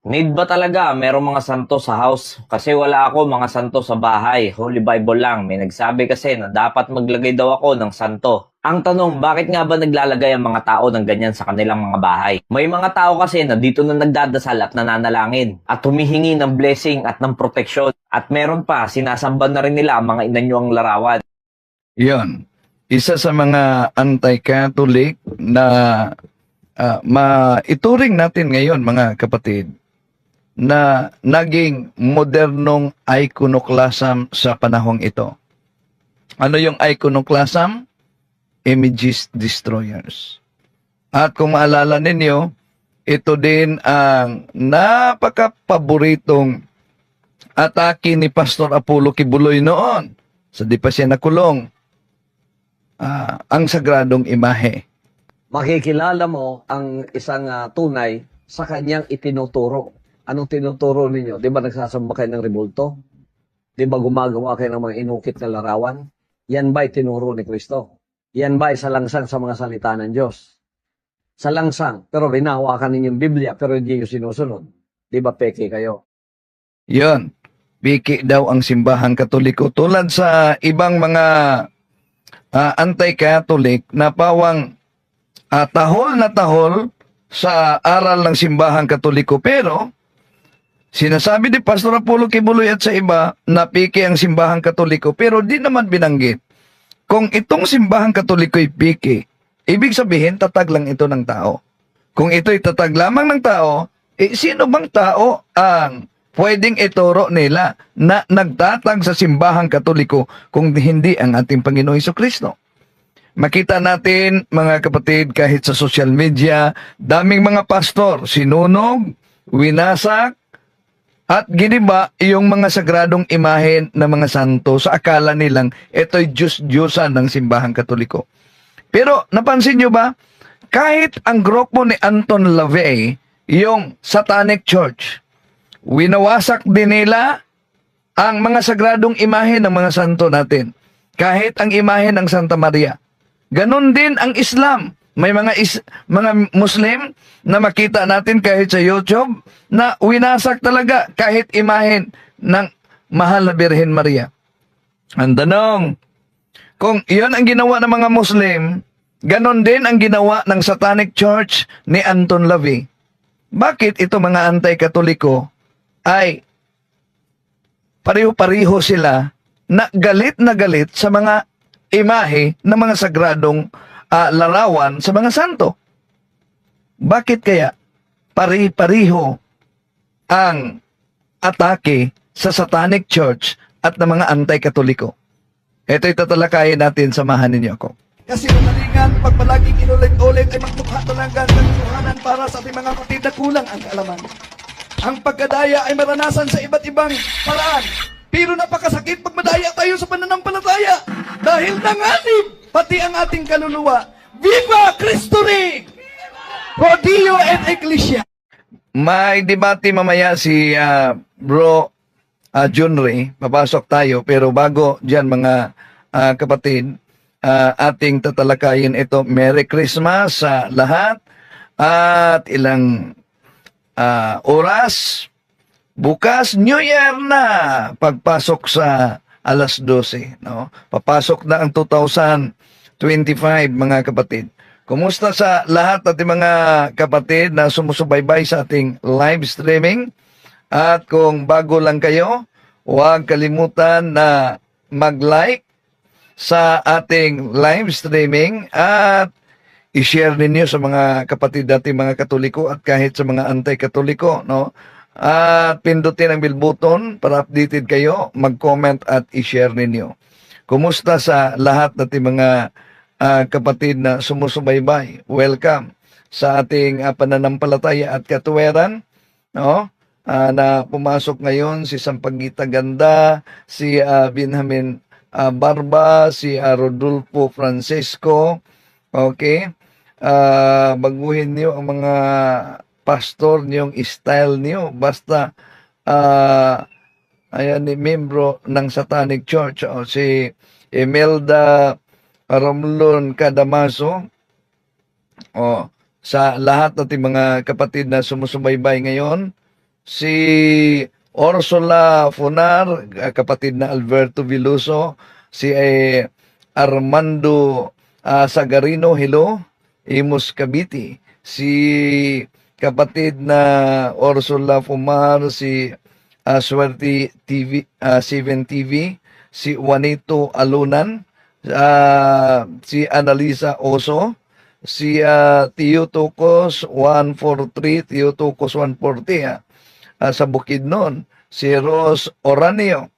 Need ba talaga merong mga santo sa house? Kasi wala ako mga santo sa bahay. Holy Bible lang. May nagsabi kasi na dapat maglagay daw ako ng santo. Ang tanong, bakit nga ba naglalagay ang mga tao ng ganyan sa kanilang mga bahay? May mga tao kasi na dito na nagdadasal at nananalangin at humihingi ng blessing at ng proteksyon. At meron pa, sinasamba na rin nila ang mga inanyuang larawan. Yon. Isa sa mga anti-Catholic na ah, maituring natin ngayon mga kapatid na naging modernong iconoclasm sa panahong ito. Ano yung iconoclasm? Images destroyers. At kung maalala ninyo, ito din ang napaka-paboritong atake ni Pastor Apollo Kibuloy noon. Sa di pa siya nakulong. Ah, ang sagradong imahe. makikilala mo ang isang ah, tunay sa kanyang itinuturo. Anong tinuturo ninyo? Di ba nagsasamba kayo ng rebulto? Di ba gumagawa kayo ng mga inukit na larawan? Yan ba itinuro ni Kristo? Yan ba isalangsang sa mga salita ng Diyos? Salangsang, pero binahawakan ninyo yung Biblia, pero hindi nyo sinusunod. Di ba peke kayo? Yon. Biki daw ang simbahang katoliko tulad sa ibang mga ah, anti-Catholic na pawang ah, tahol na tahol sa aral ng simbahang katoliko pero sinasabi ni Pastor Apollo Kibuloy at sa iba na piki ang simbahang katoliko pero di naman binanggit kung itong simbahang katoliko ay piki ibig sabihin tatag lang ito ng tao kung ito'y tatag lamang ng tao eh sino bang tao ang pwedeng ituro nila na nagtatag sa simbahang katoliko kung hindi ang ating Panginoong Hesus Kristo. Makita natin, mga kapatid, kahit sa social media, daming mga pastor, sinunog, winasak, at giniba yung mga sagradong imahen ng mga santo sa akala nilang ito'y Diyos-Diyosan ng simbahang katoliko. Pero napansin nyo ba, kahit ang grupo ni Anton LaVey, yung Satanic Church, winawasak din nila ang mga sagradong imahe ng mga santo natin. Kahit ang imahe ng Santa Maria. Ganon din ang Islam. May mga is, mga Muslim na makita natin kahit sa YouTube na winasak talaga kahit imahen ng mahal na Birhen Maria. Ang tanong, kung iyon ang ginawa ng mga Muslim, ganon din ang ginawa ng Satanic Church ni Anton LaVey. Bakit ito mga anti-katoliko ay pareho-pareho sila na galit na galit sa mga imahe ng mga sagradong ah, larawan sa mga santo. Bakit kaya pare-pareho ang atake sa Satanic Church at ng mga anti-katoliko? Ito'y tatalakayin natin, samahan ninyo ako. Kasi kanalingan, pag palaging inulit-ulit ay magmukha talaga ng katuhanan para sa ating mga kapatid na kulang ang kaalaman. Ang pagkadaya ay maranasan sa iba't ibang paraan. Pero napakasakit pag madaya tayo sa pananampalataya. Dahil nanganib pati ang ating kaluluwa. Viva Cristo Rey! Rodio et Ecclesia! May debate mamaya si ah, bro uh, John Ray. Papasok tayo. Pero bago dyan mga ah, kapatid, ah, ating tatalakayin ito. Merry Christmas sa lahat. At ilang ah, oras. Bukas, New Year na. Pagpasok sa alas 12. No? Papasok na ang 2025, mga kapatid. Kumusta sa lahat ating mga kapatid na sumusubaybay sa ating live streaming? At kung bago lang kayo, huwag kalimutan na mag-like sa ating live streaming at i-share ninyo sa mga kapatid nating mga katoliko at kahit sa mga anti-katoliko, no? At pindutin ang bell button para updated kayo, mag-comment at i-share ninyo. Kumusta sa lahat nating mga ah, kapatid na sumusubaybay? Welcome sa ating ah, pananampalataya at katuweran, no? Ah, na pumasok ngayon si Sampaguita Ganda, si ah, Benjamin ah, Barba, si ah, Rodolfo Francisco, okay? Ah, baguhin niyo ang mga pastor niyong style niyo. Basta, ah, ayan membro ng Satanic Church, o si Imelda Romlon Cadamaso, o sa lahat nating mga kapatid na sumusubaybay ngayon, si Ursula Funar, kapatid na Alberto Viloso, si eh, Armando ah, Sagarino, hello, Imus Cavite, si kapatid na Ursula Fumar, si ah, Swerte TV, ah, 7 TV, si Juanito Alunan, ah, si Analisa Oso, si ah, Tio Tukos 143, Tio Tukos 140 ah, ah, sa Bukidnon, si Ros Oranio.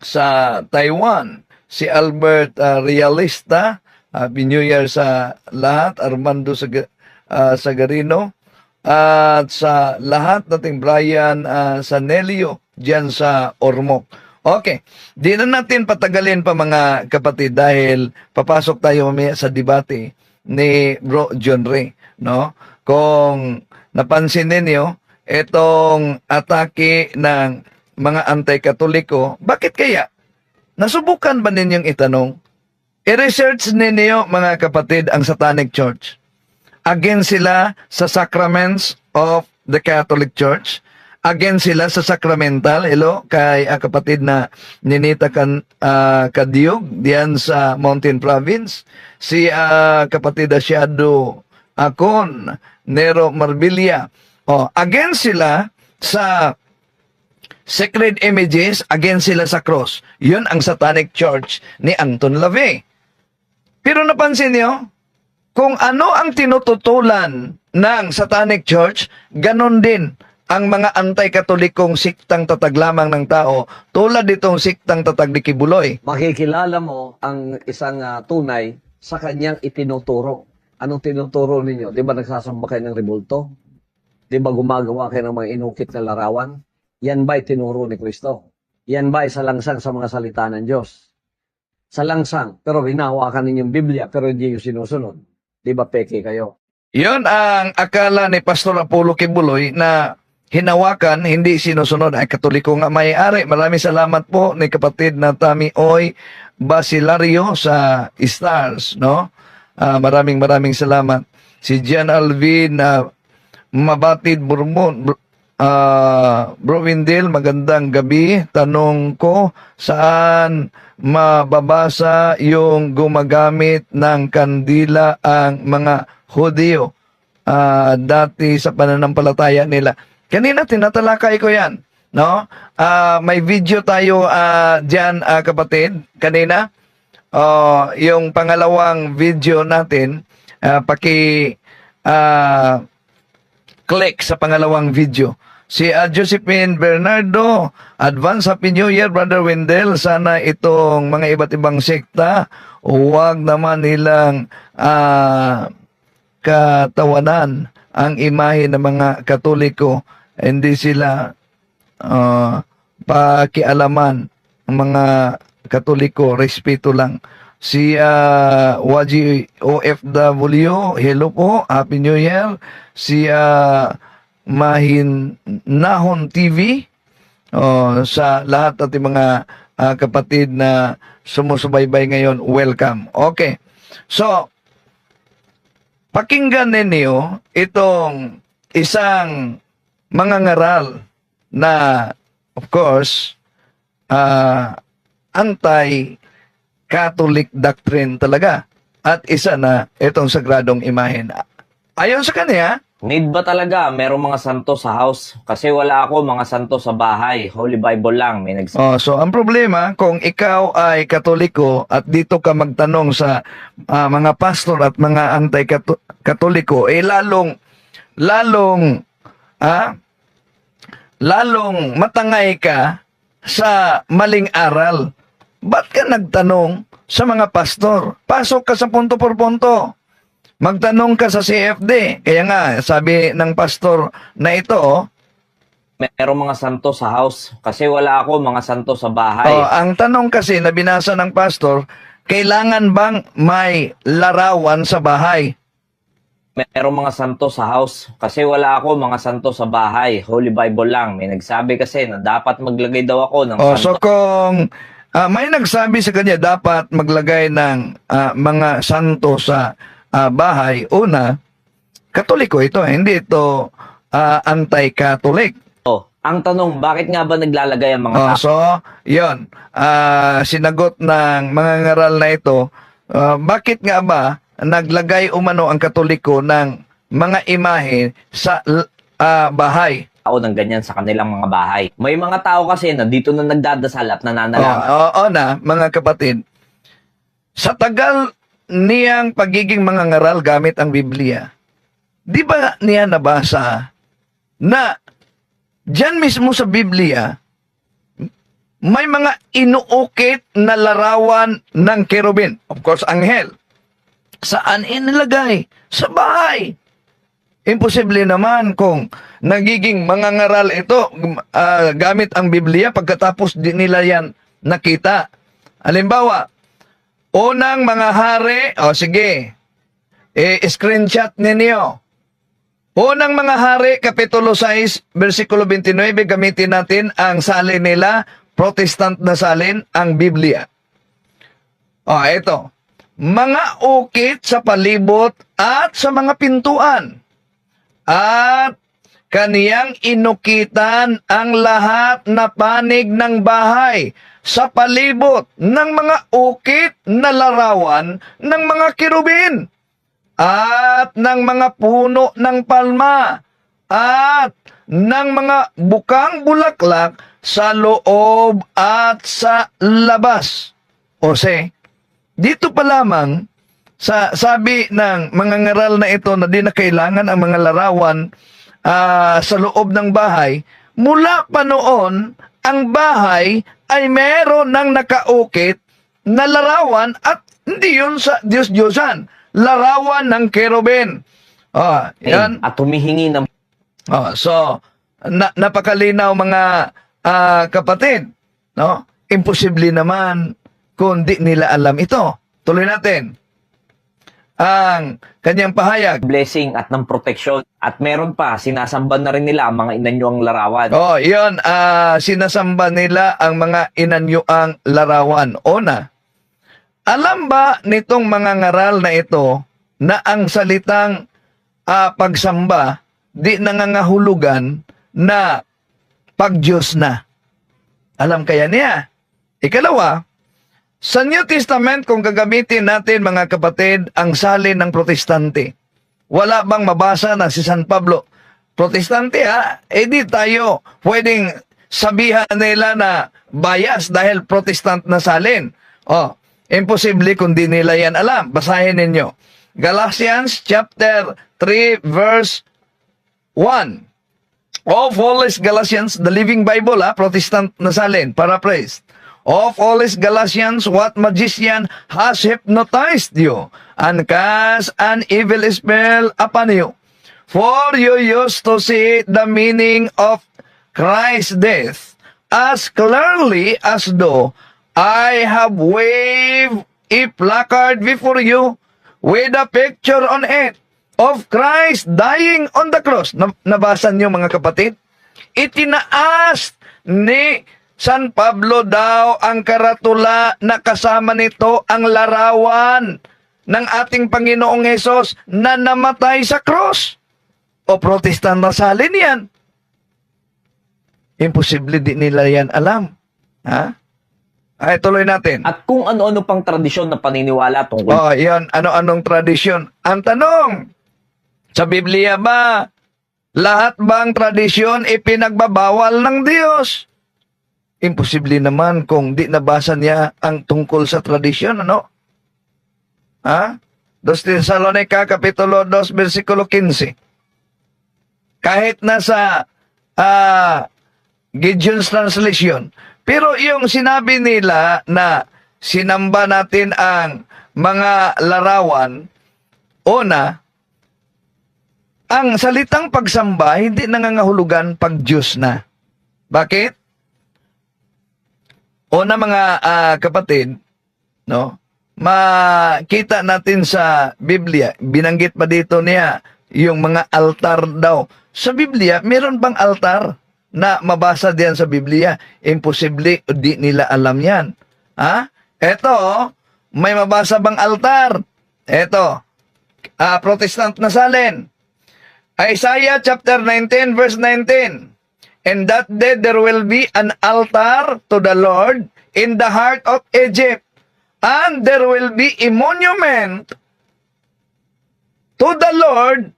Sa Taiwan, si Albert ah, Realista, Happy New Year sa lahat, Armando Sag- ah, Sagarino, at sa lahat nating Brian ah, Sanelio diyan sa Ormoc. Okay, di na natin patagalin pa mga kapatid dahil papasok tayo mamaya sa debate ni Bro John Ray, no? Kung napansin ninyo, itong atake ng mga anti-katoliko, bakit kaya? Nasubukan ba ninyong itanong? I-research ninyo mga kapatid ang Satanic Church. Against sila sa sacraments of the Catholic Church. Against sila sa sacramental. Hello, kay ah, kapatid na Ninita kan, ah, Kadiog diyan sa Mountain Province. Si ah, kapatid Asyado Akon, Nero Marbilla. Oh, against sila sa sacred images, against sila sa cross. Yun ang Satanic Church ni Anton LaVey. Pero napansin niyo, kung ano ang tinututulan ng Satanic Church, ganon din ang mga anti-katolikong siktang tatag lamang ng tao tulad ditong siktang tatag ni Kibuloy. Makikilala mo ang isang ah, tunay sa kanyang itinuturo. Anong tinuturo ninyo? Di ba nagsasamba kayo ng rebulto? Di ba gumagawa kayo ng mga inukit na larawan? Yan ba tinuro ni Kristo? Yan ba salangsang sa mga salita ng Diyos? Salangsang, pero hinahawakan ninyong Biblia, pero hindi yung sinusunod. Di ba peke kayo? Yon ang akala ni Pastor Apollo Kibuloy na hinawakan, hindi sinusunod ay katoliko nga may-ari. Maraming salamat po ni kapatid na Tami Oy Basilario sa Stars, no? Ah, maraming maraming salamat. Si Gian Alvin na Mabatid Bourbon, Ah, Bro Windel, magandang gabi. Tanong ko, saan mababasa yung gumagamit ng kandila ang mga Hudyo ah, dati sa pananampalataya nila? Kanina tinatalakay ko yan. No? Ah, may video tayo ah, diyan ah, kapatid kanina. Oh, yung pangalawang video natin, ah, paki ah, click sa pangalawang video. Si ah, Josephine Bernardo, advance happy new year Brother Wendell. Sana itong mga iba't ibang sekta, huwag naman nilang ah, katawanan ang imahe ng mga Katoliko. Hindi sila ah, pakialaman ang mga Katoliko, respeto lang. Si uh, Waji OFW, hello po, Happy New Year. Si ah, Mahin Nahon TV, oh, sa lahat at mga ah, kapatid na sumusubaybay ngayon, welcome. Okay. So, pakinggan ninyo itong isang mga ngaral na, of course, ah, anti-Catholic doctrine talaga. At isa na itong sagradong imahen. Ayon sa kanya, Need ba talaga merong mga santo sa house? Kasi wala ako mga santo sa bahay. Holy Bible lang. May nagsabi. Oh, so ang problema kung ikaw ay Katoliko at dito ka magtanong sa ah, mga pastor at mga anti-Katoliko, eh lalong lalong ah lalong matangay ka sa maling aral. Ba't ka nagtanong sa mga pastor? Pasok ka sa punto por punto. Magtanong ka sa CFD. Kaya nga, sabi ng pastor na ito, oh, merong mga santo sa house. Kasi wala ako mga santo sa bahay. Oh, ang tanong kasi na binasa ng pastor, kailangan bang may larawan sa bahay? merong mga santo sa house. Kasi wala ako mga santo sa bahay. Holy Bible lang. May nagsabi kasi na dapat maglagay daw ako ng Oh, so santo. kung ah, may nagsabi sa kanya dapat maglagay ng ah, mga santo sa ah, bahay, una, katoliko ito, hindi ito ah, anti-catholic. Ang tanong, bakit nga ba naglalagay ang mga Oh, tao so, yon Ah, sinagot ng mga ngaral na ito, ah, bakit nga ba naglagay umano ang Katoliko ng mga imahe sa ah, bahay? ng ganyan sa kanilang mga bahay? May mga tao kasi na dito na nagdadasal at Oo nananalangin. oo na, mga kapatid. Sa tagal niyang pagiging mga ngaral gamit ang Biblia, di ba niya nabasa na dyan mismo sa Biblia, may mga inuukit na larawan ng kerubin. Of course, anghel. Saan inilagay? Sa bahay. Imposible naman kung nagiging mga ngaral ito ah, gamit ang Biblia pagkatapos di nila yan nakita. Halimbawa, unang mga hari, o sige, eh, screenshot ninyo. Unang mga hari, Kapitulo 6, versikulo 29, gamitin natin ang salin nila, Protestant na salin, ang Biblia. O, ito. Mga ukit sa palibot at sa mga pintuan. At kaniyang inukitan ang lahat na panig ng bahay sa palibot ng mga ukit na larawan ng mga kirubin at ng mga puno ng palma at ng mga bukang bulaklak sa loob at sa labas. O se, dito pa lamang sa sabi ng mga ngaral na ito na di na kailangan ang mga larawan ah, sa loob ng bahay, mula pa noon, ang bahay ay meron ng nakaukit na larawan at hindi yun sa Diyos-Diyosan. Larawan ng kerubin. Ah, yan. at humihingi ng Oh, so na, napakalinaw mga ah, kapatid, no? Imposible naman kung di nila alam ito. Tuloy natin. Ang kanyang pahayag. blessing at ng proteksyon. At meron pa, sinasamba na rin nila ang mga inanyuang larawan. Oh, 'yon ah sinasamba nila ang mga inanyuang larawan. Una, alam ba nitong mga ngaral na ito na ang salitang ah, pagsamba di nangangahulugan na pagdiyos na? Alam kaya niya? Ikalawa, sa New Testament, kung gagamitin natin mga kapatid, ang salin ng protestante, wala bang mabasa na si San Pablo? Protestante ha? Eh di tayo pwedeng sabihan nila na bias dahil protestant na salin. Oh, imposible kung di nila yan alam. Basahin ninyo. Galatians chapter 3 verse 1. Of all is Galatians, the Living Bible, ha? Protestant na salin, paraphrase. Of all is Galatians, what magician has hypnotized you and cast an evil spell upon you? For you used to see the meaning of Christ's death as clearly as though I have waved a placard before you with a picture on it of Christ dying on the cross. Na- nabasa niyo mga kapatid? Itinaas ni San Pablo daw ang karatula na kasama nito ang larawan ng ating Panginoong Hesus na namatay sa cross. O protestant na salin yan. Imposible di nila yan alam. Ha? Ay, tuloy natin. At kung ano-ano pang tradisyon na paniniwala tungkol Oh, yan. Ano-anong tradisyon? Ang tanong, sa Biblia ba, lahat bang tradisyon ipinagbabawal ng Diyos? Imposible naman kung di nabasa niya ang tungkol sa tradisyon, ano? Ha? 2 Thessalonica, Kapitulo 2, versikulo 15. Kahit nasa ah, Gideon's Translation, pero yung sinabi nila na sinamba natin ang mga larawan, una, ang salitang pagsamba hindi nangangahulugan pag Diyos na. Bakit? Una mga ah, kapatid, no? Makita natin sa Biblia, binanggit pa dito niya yung mga altar daw. Sa Biblia, meron bang altar na mabasa diyan sa Biblia? Imposible, di nila alam yan. Ha? Eto, may mabasa bang altar? Eto, ah, Protestant na salin. Isaiah chapter 19 verse 19. And that day there will be an altar to the Lord in the heart of Egypt. And there will be a monument to the Lord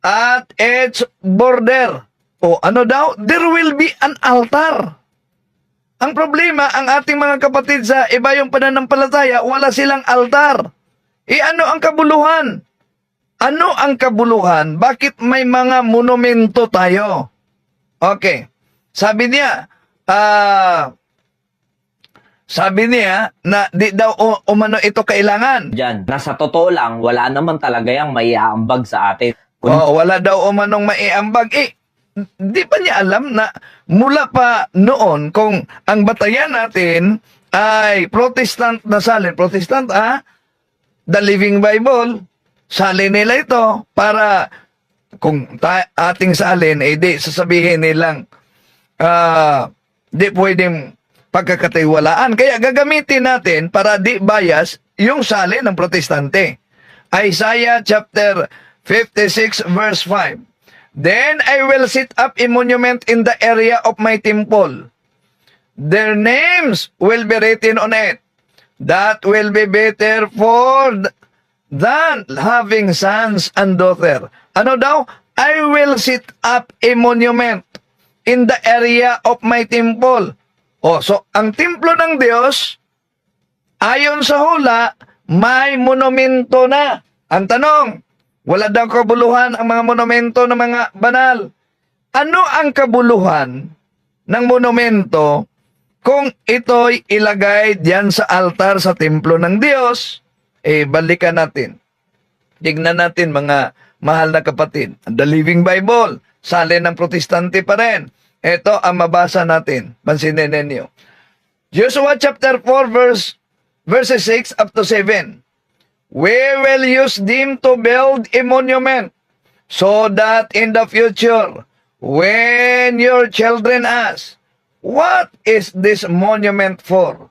at its border. O ano daw? There will be an altar. Ang problema, ang ating mga kapatid sa iba yung pananampalataya, wala silang altar. E ano ang kabuluhan? Ano ang kabuluhan? Bakit may mga monumento tayo? Okay. Sabi niya, ah, sabi niya na di daw umano ito kailangan. Diyan, nasa totoo lang, wala naman talaga yung may aambag sa atin. Kung Oh, wala daw umanong maiambag. Eh, di ba niya alam na mula pa noon kung ang batayan natin ay Protestant na salin. Protestant, ah? The Living Bible. Salin nila ito para kung ta- ating salin, eh di sasabihin nilang ah, di pwedeng pagkakatiwalaan. Kaya gagamitin natin para di bias yung salin ng protestante. Isaiah chapter 56 verse 5. Then I will set up a monument in the area of my temple. Their names will be written on it. That will be better for th- than having sons and daughter. Ano daw? I will set up a monument in the area of my temple. Oh, so ang templo ng Diyos, ayon sa hula, may monumento na. Ang tanong, wala daw kabuluhan ang mga monumento ng mga banal. Ano ang kabuluhan ng monumento kung ito'y ilagay diyan sa altar sa templo ng Diyos? Eh, balikan natin. Tignan natin mga mahal na kapatid. The Living Bible, salin ng protestante pa rin. Ito ang mabasa natin. Pansinin ninyo. Joshua chapter 4 verse verses 6 up to 7. We will use them to build a monument so that in the future when your children ask, what is this monument for?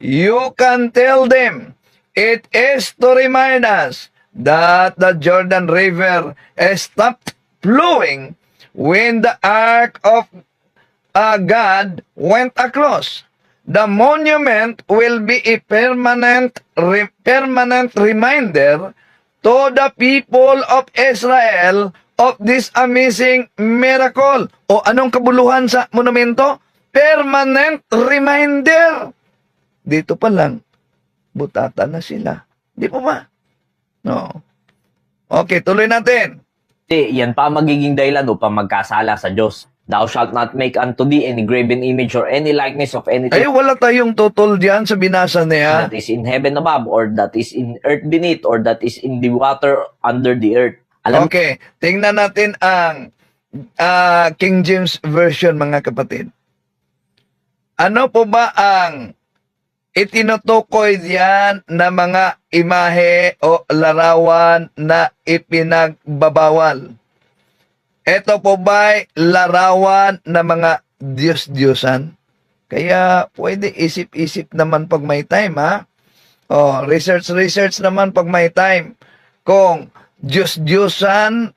You can tell them it is to remind us that the Jordan River stopped flowing when the ark of uh, God went across. The monument will be a permanent re- permanent reminder to the people of Israel of this amazing miracle. O anong kabuluhan sa monumento? Permanent reminder. Dito pa lang, butata na sila. Di po ba? No. Okay, tuloy natin. Kasi yan pa magiging dahilan upang magkasala sa Diyos. Thou shalt not make unto thee any graven image or any likeness of anything Ay, wala tayong tutol diyan sa binasa niya. that is in heaven above, or that is in earth beneath, or that is in the water under the earth. Alam Okay, tingnan natin ang ah, King James Version mga kapatid. Ano po ba ang itinutukoy diyan na mga imahe o larawan na ipinagbabawal? Ito po ba larawan na mga Diyos-Diyosan? Kaya pwede isip-isip naman pag may time ha. Oh, research-research naman pag may time. Kung Diyos-Diyosan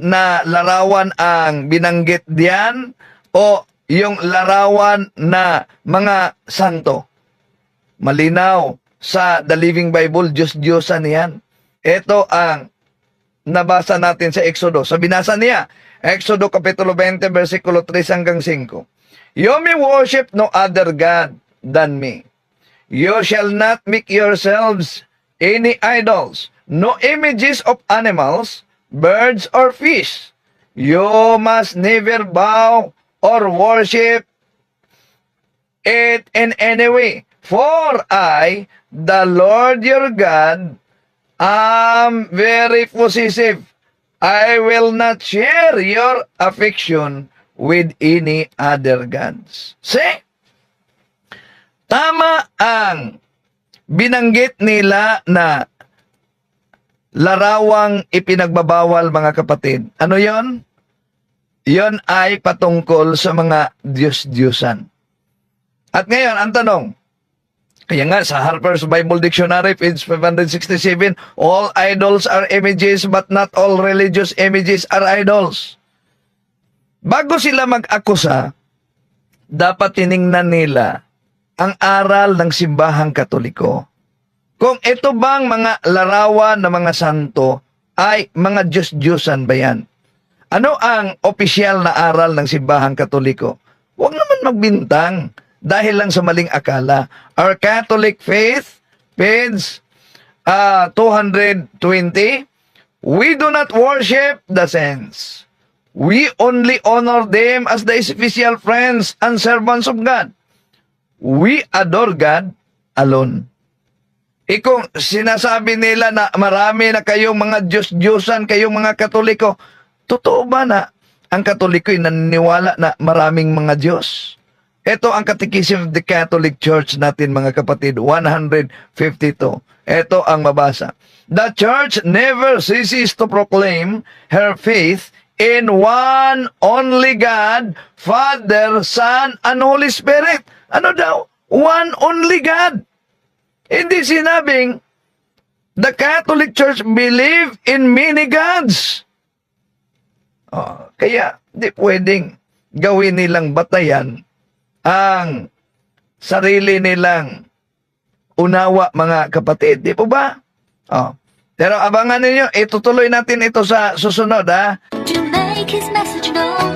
na larawan ang binanggit diyan o yung larawan na mga santo. Malinaw sa The Living Bible, Diyos-Diyosan yan. Ito ang nabasa natin sa Exodo. Sa binasa niya, Exodo Kapitulo 20, versikulo 3 hanggang 5. You may worship no other God than me. You shall not make yourselves any idols, no images of animals, birds, or fish. You must never bow or worship it in any way. For I, the Lord your God, am very possessive. I will not share your affection with any other gods. See? Tama ang binanggit nila na larawang ipinagbabawal mga kapatid. Ano yon? Yon ay patungkol sa mga Diyos-Diyosan. At ngayon, ang tanong, kaya nga sa Harper's Bible Dictionary, page 567, all idols are images but not all religious images are idols. bago sila mag-akusa, dapat tiningnan nila ang aral ng simbahang katoliko. Kung ito bang mga larawan ng mga santo ay mga Diyos-Diyosan ba yan? Ano ang opisyal na aral ng simbahang katoliko? Huwag naman magbintang dahil lang sa maling akala. Our Catholic faith, page ah, 220, we do not worship the saints. We only honor them as the official friends and servants of God. We adore God alone. E kung sinasabi nila na marami na kayong mga Diyos-Diyosan, kayong mga Katoliko, totoo ba na ang Katoliko ay naniniwala na maraming mga Diyos? Ito ang Catechism of the Catholic Church natin mga kapatid, 152. Ito ang mabasa. The Church never ceases to proclaim her faith in one only God, Father, Son, and Holy Spirit. Ano daw? One only God. Hindi sinabing the Catholic Church believe in many gods. Oh, kaya di pwedeng gawin nilang batayan ang sarili nilang unawa mga kapatid. Di po ba? Oh. Pero abangan ninyo, itutuloy natin ito sa susunod ha. to make his message known.